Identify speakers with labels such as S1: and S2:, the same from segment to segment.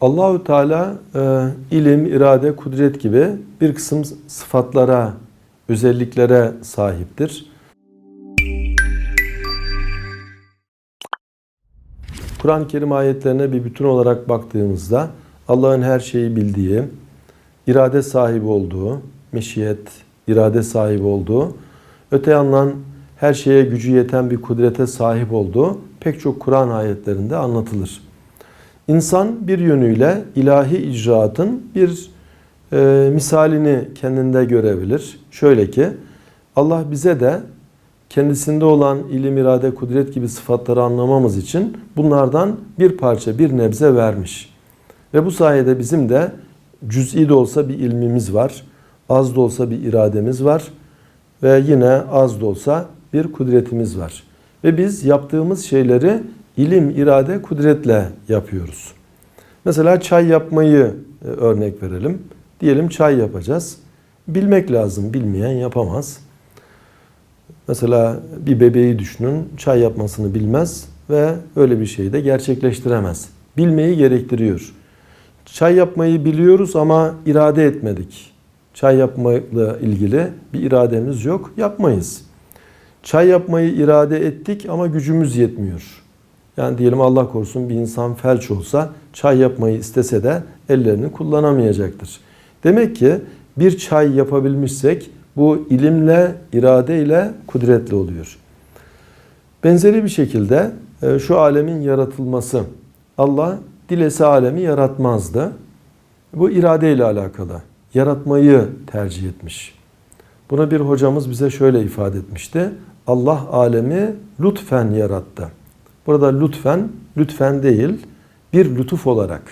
S1: Allahü Teala e, ilim, irade, kudret gibi bir kısım sıfatlara, özelliklere sahiptir. Kur'an-ı Kerim ayetlerine bir bütün olarak baktığımızda Allah'ın her şeyi bildiği, irade sahibi olduğu, meşiyet, irade sahibi olduğu, öte yandan her şeye gücü yeten bir kudrete sahip olduğu pek çok Kur'an ayetlerinde anlatılır. İnsan bir yönüyle ilahi icraatın bir e, misalini kendinde görebilir. Şöyle ki Allah bize de kendisinde olan ilim, irade, kudret gibi sıfatları anlamamız için bunlardan bir parça, bir nebze vermiş. Ve bu sayede bizim de cüz'i de olsa bir ilmimiz var, az da olsa bir irademiz var ve yine az da olsa bir kudretimiz var. Ve biz yaptığımız şeyleri ilim, irade, kudretle yapıyoruz. Mesela çay yapmayı e, örnek verelim. Diyelim çay yapacağız. Bilmek lazım, bilmeyen yapamaz. Mesela bir bebeği düşünün, çay yapmasını bilmez ve öyle bir şeyi de gerçekleştiremez. Bilmeyi gerektiriyor. Çay yapmayı biliyoruz ama irade etmedik. Çay yapmayla ilgili bir irademiz yok, yapmayız. Çay yapmayı irade ettik ama gücümüz yetmiyor. Yani diyelim Allah korusun bir insan felç olsa çay yapmayı istese de ellerini kullanamayacaktır. Demek ki bir çay yapabilmişsek bu ilimle, iradeyle, kudretle oluyor. Benzeri bir şekilde e, şu alemin yaratılması. Allah dilese alemi yaratmazdı. Bu iradeyle alakalı. Yaratmayı tercih etmiş. Buna bir hocamız bize şöyle ifade etmişti. Allah alemi lütfen yarattı. Burada lütfen, lütfen değil, bir lütuf olarak.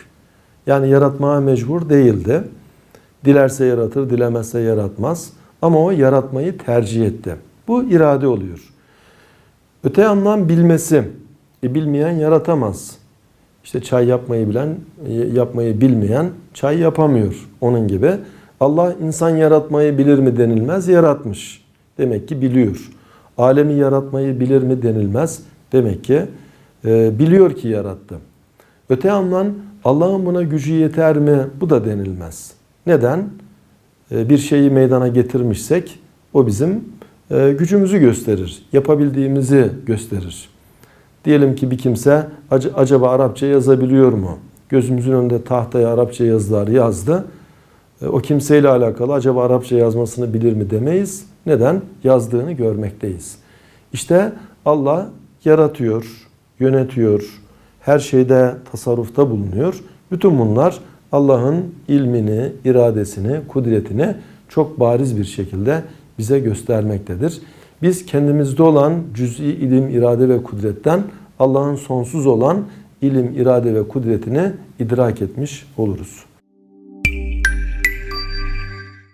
S1: Yani yaratmaya mecbur değildi. Dilerse yaratır, dilemezse yaratmaz. Ama o yaratmayı tercih etti. Bu irade oluyor. Öte yandan bilmesi. E, bilmeyen yaratamaz. İşte çay yapmayı bilen, yapmayı bilmeyen çay yapamıyor. Onun gibi. Allah insan yaratmayı bilir mi denilmez, yaratmış. Demek ki biliyor. Alemi yaratmayı bilir mi denilmez. Demek ki e, biliyor ki yarattı. Öte yandan Allah'ın buna gücü yeter mi? Bu da denilmez. Neden? E, bir şeyi meydana getirmişsek o bizim e, gücümüzü gösterir. Yapabildiğimizi gösterir. Diyelim ki bir kimse acaba Arapça yazabiliyor mu? Gözümüzün önünde tahtaya Arapça yazılar yazdı. O kimseyle alakalı acaba Arapça yazmasını bilir mi demeyiz. Neden? Yazdığını görmekteyiz. İşte Allah yaratıyor, yönetiyor, her şeyde tasarrufta bulunuyor. Bütün bunlar Allah'ın ilmini, iradesini, kudretini çok bariz bir şekilde bize göstermektedir. Biz kendimizde olan cüz'i ilim, irade ve kudretten Allah'ın sonsuz olan ilim, irade ve kudretini idrak etmiş oluruz.